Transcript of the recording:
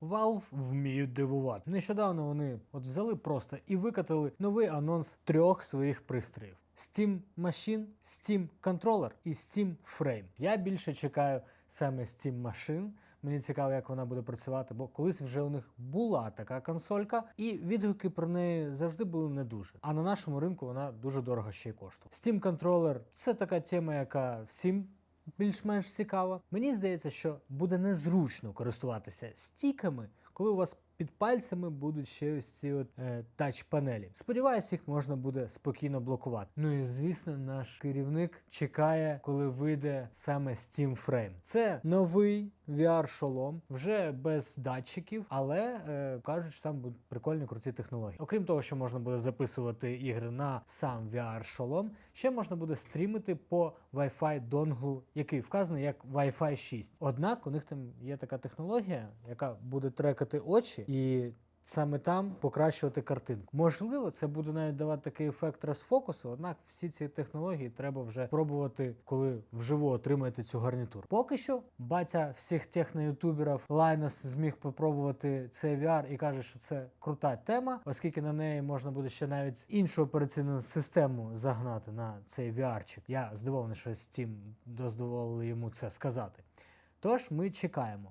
Valve вміють дивувати. Нещодавно вони от взяли просто і викатали новий анонс трьох своїх пристроїв: Steam Machine, Steam Controller і Steam Frame. Я більше чекаю саме Steam Machine. Мені цікаво, як вона буде працювати, бо колись вже у них була така консолька, і відгуки про неї завжди були не дуже. А на нашому ринку вона дуже дорого ще й коштує. Steam Controller – це така тема, яка всім більш-менш цікава. Мені здається, що буде незручно користуватися стіками, коли у вас під пальцями будуть ще ось ці от, е, тач-панелі. Сподіваюсь, їх можна буде спокійно блокувати. Ну і звісно, наш керівник чекає, коли вийде саме Steam Frame. Це новий VR-шолом, вже без датчиків, але е, кажуть, що там будуть прикольні круті технології. Окрім того, що можна буде записувати ігри на сам VR-шолом, ще можна буде стрімити по Wi-Fi донглу, який вказаний як Wi-Fi 6. Однак у них там є така технологія, яка буде трекати очі і. Саме там покращувати картинку. Можливо, це буде навіть давати такий ефект розфокусу, однак всі ці технології треба вже пробувати, коли вживу отримаєте цю гарнітуру. Поки що батя всіх техноютуберів Лайнос зміг попробувати цей VR і каже, що це крута тема, оскільки на неї можна буде ще навіть іншу операційну систему загнати на цей VR-чик. Я здивований, що Steam дозволили йому це сказати. Тож ми чекаємо.